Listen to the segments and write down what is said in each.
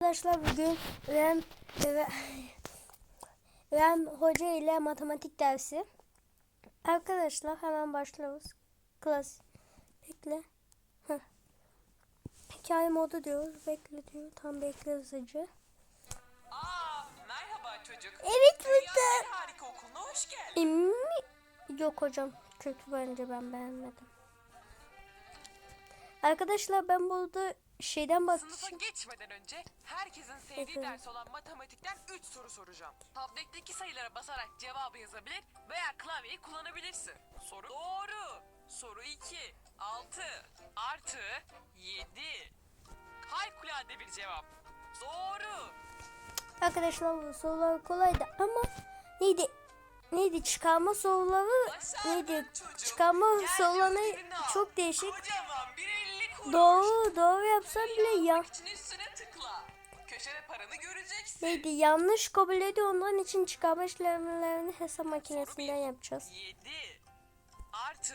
Arkadaşlar bugün Rem ve Rem Hoca ile matematik dersi. Arkadaşlar hemen başlıyoruz. Klas. Bekle. Heh. Hikaye modu diyor. Bekle diyor. Tam bekle hızlıca. Aa, merhaba çocuk. Evet Dünyanın burada. en harika okuluna hoş geldin. İmmi. Yok hocam. Kötü bence ben beğenmedim. Arkadaşlar ben burada şeyden Sınıfa bakacağım. geçmeden önce herkesin sevdiği Efendim? ders olan matematikten 3 soru soracağım. Tabletteki sayılara basarak cevabı yazabilir veya klavyeyi kullanabilirsin. Soru doğru. Soru 2. 6 artı 7. Harikulade bir cevap. Doğru. Arkadaşlar bu sorular kolaydı ama neydi? Neydi çıkarma soruları Başardın neydi? çocuk. Çıkarma Gel soruları çok değişik. Kocaman bir 50 kuruş. Doğru doğru yapsam bile ya üstüne tıkla. Köşede paranı göreceksin. neydi yanlış kabul ediyor onun için çıkarma işlemlerini hesap makinesinden yapacağız. 7 artı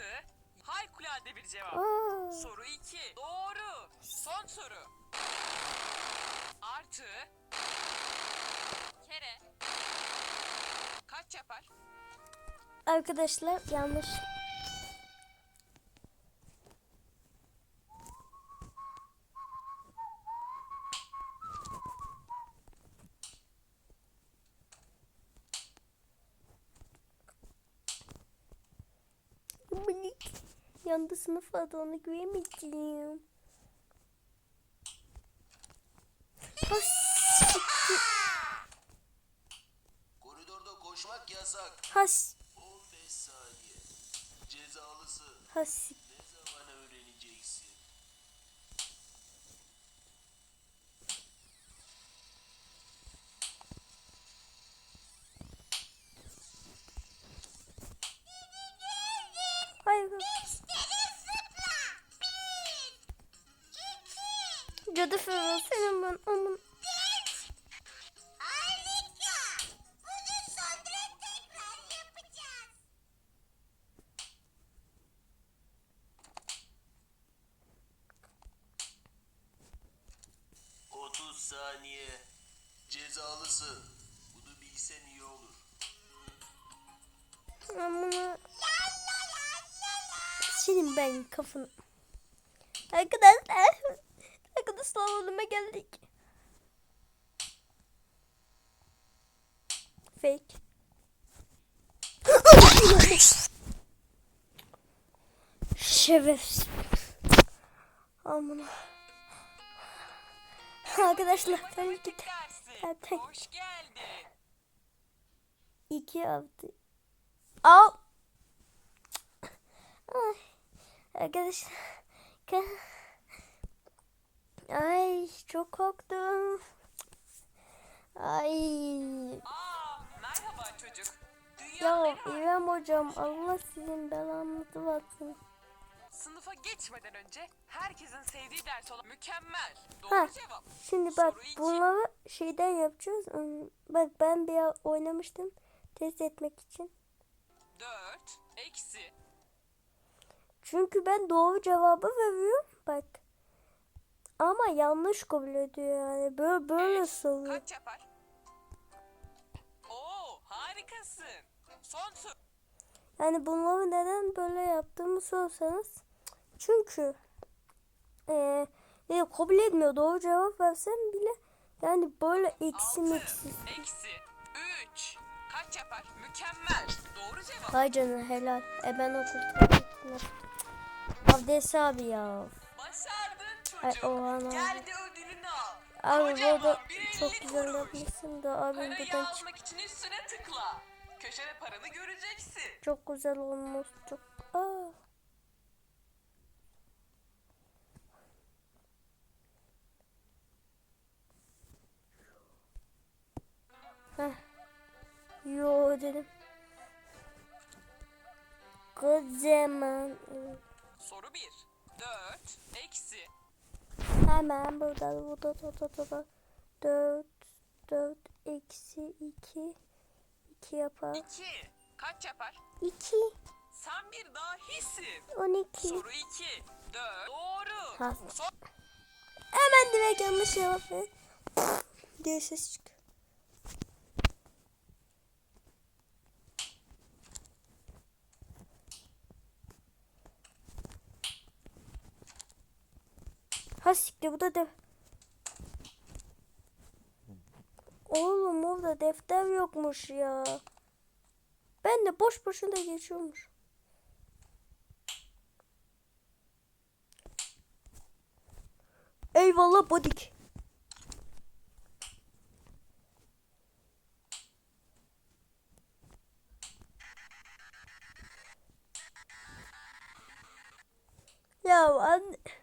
harikulade bir cevap. Aa, Soru 2 doğru. Son soru. Artı kere kaç yapar? arkadaşlar yanlış. Yandı sınıf adı onu göremeyeceğim. Ha, siktir. Koridorda koşmak yasak. Ha, s- 15 saniye. Cezalısın. ha, siktir. Ne zaman öğreneceksin? Hayır. Cadı Ferhat senin ben aman. Cık, 30 saniye. Cezalısın. Bunu bilsen iyi olur. Amına. Senin ben kafanı. Arkadaşlar. Oğluma geldik. Fake. Şerefsiz. Amına. Arkadaşlar ben git. Zaten- Hoş geldin. İki hafta. Al. Ay. Arkadaşlar. Ay çok korktum. Ay. Aa, merhaba çocuk. Dünyanın Ya İrem hocam Allah sizin belanızı versin. Sınıfa geçmeden önce herkesin sevdiği ders olan mükemmel. Doğru Ha. cevap. Şimdi bak Soru iki. bunları şeyden yapacağız. Bak ben bir oynamıştım test etmek için. 4 eksi Çünkü ben doğru cevabı veriyorum. Bak. Ama yanlış kabul ediyor yani. Böyle böyle beş soruyor. kaç yapar? Oo harikasın. Son soru. Yani bunları neden böyle yaptığımı sorsanız. Çünkü eee e, kabul etmiyor. Doğru cevap versem bile yani böyle eksi 6 meksi. eksi 3 kaç yapar? Mükemmel. Doğru cevap. Hay canına helal. E ben okul Abdest abi ya. Başardın Ay, çocuk. oha, ne Gel de ödülünü al. Abi Kocaman burada bir çok güzel kuruş. yapmışsın da abi Parayı buradan çık. almak için üstüne tıkla. Köşede paranı göreceksin. Çok güzel olmuş. Çok. Aa. Heh. Yo dedim. Kocaman. Soru 1. 4 eksi Hemen burada burada burada burada. 4 4 eksi 2 2 yapar. 2 kaç yapar? 2 Sen bir dahisin. 12 Soru 2. 4. Doğru. Ha. Son Hemen direkt yanlış cevap ver. diye ses çıkıyor. Ha siktir bu da def. Oğlum orada defter yokmuş ya. Ben de boş boşuna geçiyormuş. Eyvallah bodik. Ya anne.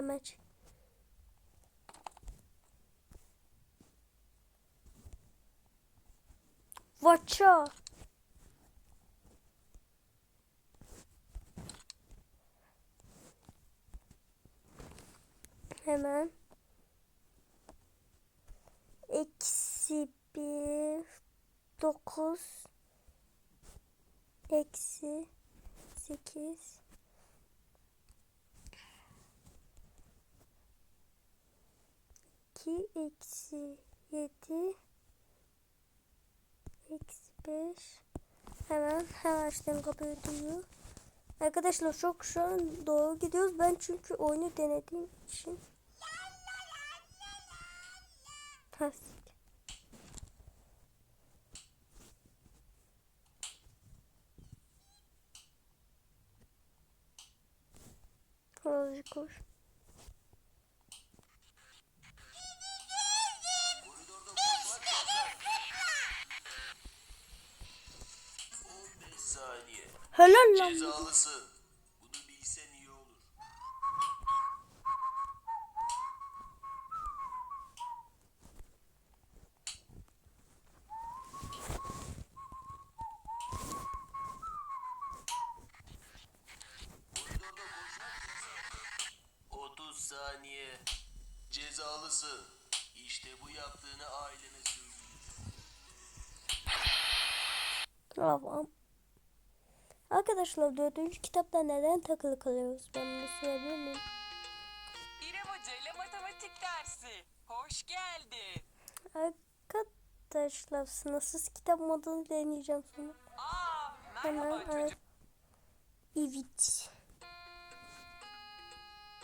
Maç. Vaça. Hemen. Eksi bir. Dokuz. Eksi. Sekiz. İki. Eksi yedi. Eksi 5. Hemen hemen açtım kapıyı duyuyor. Arkadaşlar çok şu an doğru gidiyoruz. Ben çünkü oyunu denediğim için. Ha, siktir. Azıcık koş. Koridorda koşmak yasak. 15 saniye. Helal lan. Cezalısın. Bunu bilsen iyi olur. 30 saniye. Cezalısın. İşte bu yaptığını ailene söyleyeceğim. Tamam. Arkadaşlar dördüncü kitapta neden takılı kalıyoruz? Ben bunu sorabilir miyim? İrem Hoca ile matematik dersi. Hoş geldin. Arkadaşlar sınırsız kitap modunu deneyeceğim sonra. Aa, Hemen merhaba evet. çocuk. Evet.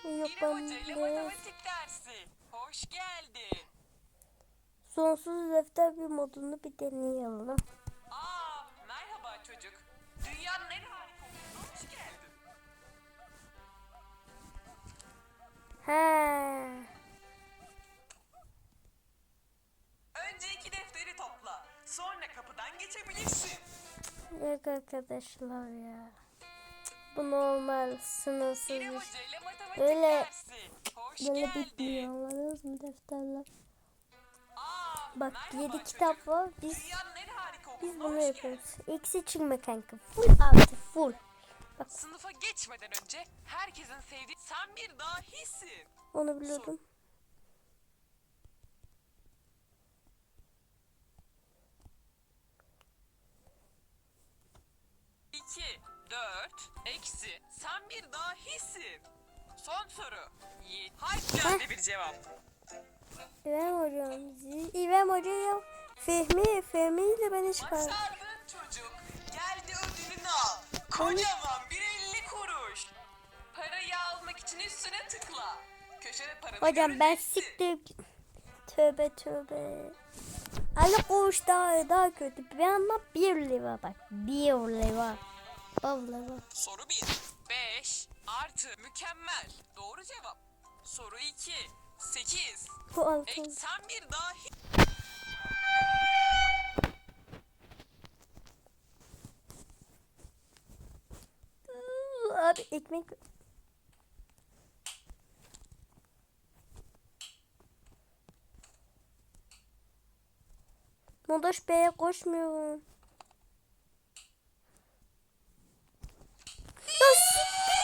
Yok İrem ben Hoca ile de matematik dersi. Hoş geldin. sonsuz defter bir modunu bir deneyelim. He. Önce iki defteri topla. Sonra kapıdan geçebilirsin. Yok arkadaşlar ya. Bu normal sınırsız Böyle geldin. bitmiyor anladınız mı defterler? Bak merhaba 7 çocuk. kitap var. Biz biz bunu yapıyoruz. Eksi çıkma kanka. Full artı full. Sınıfa geçmeden önce herkesin sevdiği sen bir dahisin. onu biliyordum. İki, dört, eksi. Sen bir dahisin. Son soru. Yiğit. Haydi bir cevap. İrem hocam. İrem hocam. Fehmi, Fehmi ile beni çıkar. Kocaman bir elli kuruş. Parayı almak için üstüne tıkla. Köşede paranı Hocam ben göreceksin. siktir. Tövbe tövbe. Ali Koç daha, daha kötü. Bir anda 1 lira bak. 1 lira. Vallahi. Soru 1. 5 artı mükemmel. Doğru cevap. Soru 2. 8. Bu altı. Eksen bir dahi. Abi ekmek. Modaş Bey'e koşmuyorum. Ya siktir.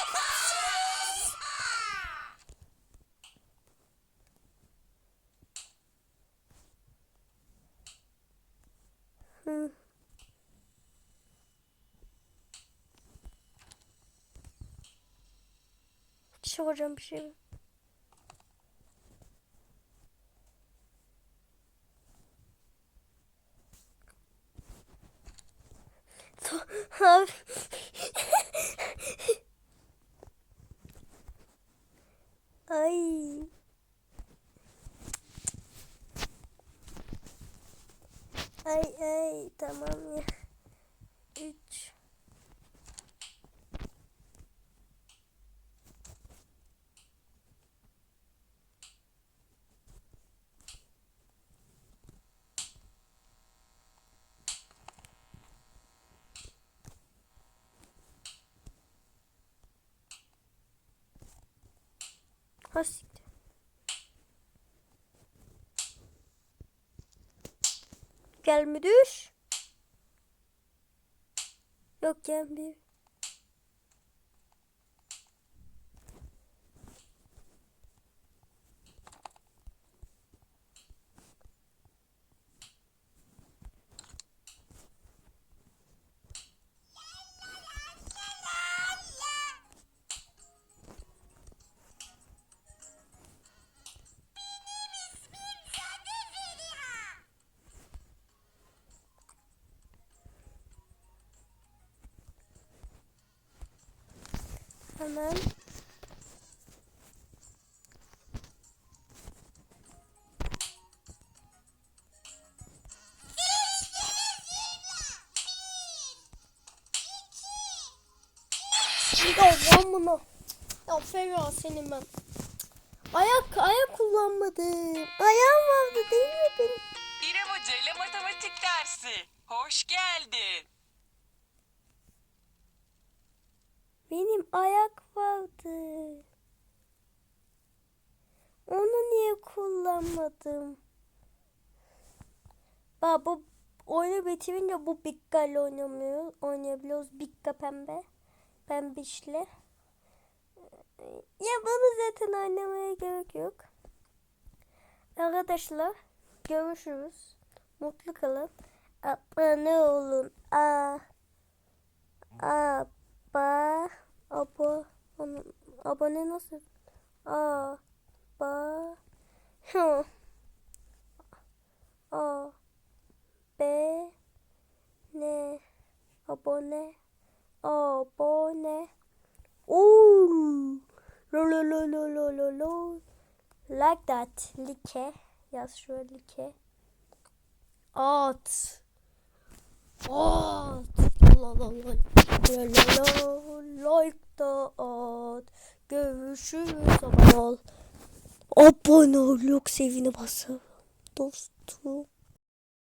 Hı. Soracağım bir şey. So- Abi. Ay. Ay ay tamam ya. Ha siktir. Gel mi düş? Yok gelmiyor. Hemen. Ya ben bunu. Ya Feriha senin ben. Ayak ayak kullanmadım. Ayağım vardı değil mi benim? İrem Hoca ile matematik dersi. Hoş geldin. Benim ayak vardı. Onu niye kullanmadım? Bak bu oyunu bitirince bu Bigga ile oynamıyor. Oynayabiliyoruz. Bigga pembe. Pembişle. Ya bunu zaten oynamaya gerek yok. Arkadaşlar görüşürüz. Mutlu kalın. Abone olun. Aa. Aa. Ba. Abo. Abone nasıl? A. Ba. Hı. A. B. Ne. Abone. Abone. Oo. Lo lo lo lo lo lo lo. Like that. Like. Yaz şöyle like. At. At. La la la. La la la. Like da at. Görüşürüz. Abone ol. Abone ol.